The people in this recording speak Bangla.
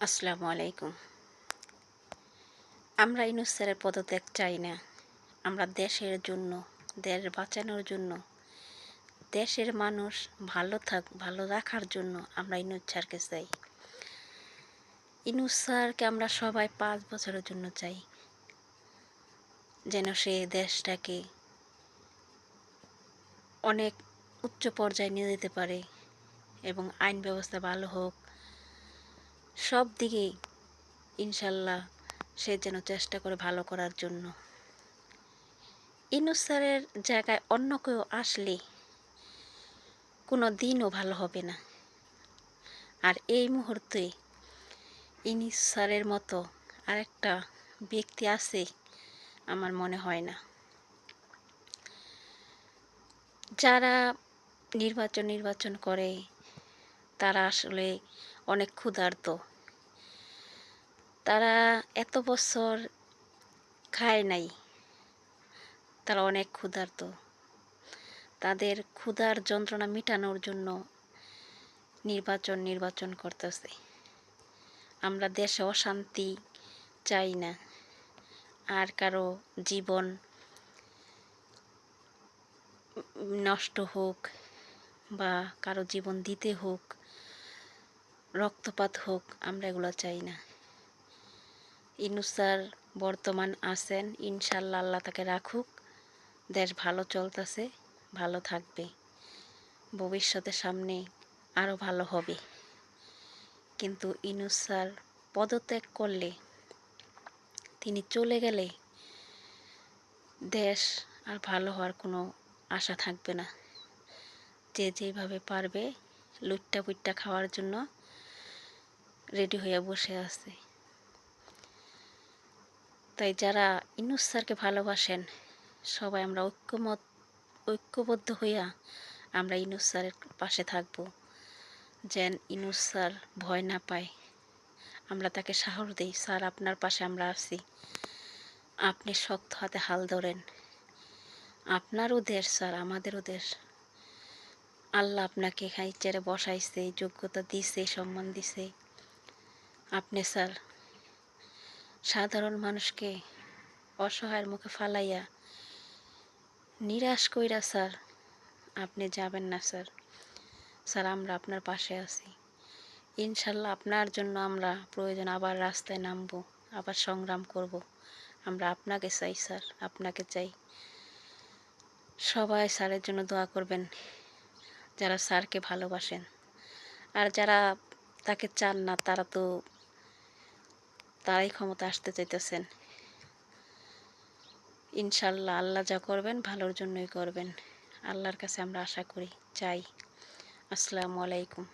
আসসালামু আলাইকুম। আমরা ইউনুস স্যারের পদত্যাগ চাই না। আমরা দেশের জন্য, দেশ বাঁচানোর জন্য, দেশের মানুষ ভালো থাক, ভালো রাখার জন্য আমরা ইনুস স্যারকে চাই। ইনুস স্যারকে আমরা সবাই পাঁচ বছরের জন্য চাই। যেন সে দেশটাকে অনেক উচ্চ পর্যায়ে নিয়ে যেতে পারে এবং আইন ব্যবস্থা ভালো হোক সব দিকেই, ইনশাল্লাহ, সে যেন চেষ্টা করে ভালো করার জন্য। ইনুস স্যারের জায়গায় অন্য কেউ আসলে কোনো দিনও ভালো হবে না। আর এই মুহূর্তে ইনুস স্যারের মতো আরেকটা ব্যক্তি আছে আমার মনে হয় না। যারা নির্বাচন নির্বাচন করে, তারা আসলে অনেক ক্ষুধার্ত। তারা এত বছর খায় নাই। তারা অনেক ক্ষুধার্ত। তাদের ক্ষুধার যন্ত্রণা মেটানোর জন্য নির্বাচন নির্বাচন করতেছে। আমরা দেশে অশান্তি চাই না। আর কারও জীবন নষ্ট হোক বা কারও জীবন দিতে হোক, রক্তপাত হোক, আমরা এগুলো চাই না। ইনুসার বর্তমান আছেন, ইনশাল্লাহ আল্লাহ তাকে রাখুক। দেশ ভালো চলতেছে, ভালো থাকবে। ভবিষ্যতে সামনে আরও ভালো হবে। কিন্তু ইনুসার পদত্যাগ করলে, তিনি চলে গেলে দেশ আর ভালো হওয়ার কোনো আশা থাকবে না। যে যেভাবে পারবে লুট্টা পুট্টা খাওয়ার জন্য রেডি হয়ে বসে আছে। তাই যারা ইনুস স্যারকে ভালোবাসেন, সবাই আমরা ঐক্যমত, ঐক্যবদ্ধ হইয়া আমরা ইনুস স্যারের পাশে থাকব। যেন ইনুস স্যার ভয় না পায়। আমরা তাকে সাহস দিই, স্যার, আপনার পাশে আমরা আছি। আপনি শক্ত হাতে হাল ধরেন। আপনারও দেশ, স্যার, আমাদেরও দেশ। আল্লাহ আপনাকে খাই, চেরে বসাইছে, যোগ্যতা দিছে, সম্মান দিছে। আপনি, স্যার সাধারণ মানুষকে অসহায়ের মুখে ফালাইয়া নিরাশ কইরা, স্যার, আপনি যাবেন না, স্যার। স্যার, আমরা আপনার পাশে আছি। ইনশাল্লাহ আপনার জন্য আমরা প্রয়োজন আবার রাস্তায় নামবো, আবার সংগ্রাম করব। আমরা আপনাকে চাই, স্যার, আপনাকে চাই। সবাই স্যারের জন্য দোয়া করবেন, যারা স্যারকে ভালোবাসেন। আর যারা তাকে চান না, তারা তো তারাই ক্ষমতা আসতে চাইতেছেন। ইনশাল্লাহ আল্লাহ যা করবেন, ভালোর জন্যই করবেন। আল্লাহর কাছে আমরা আশা করি, চাই। আসসালামু আলাইকুম।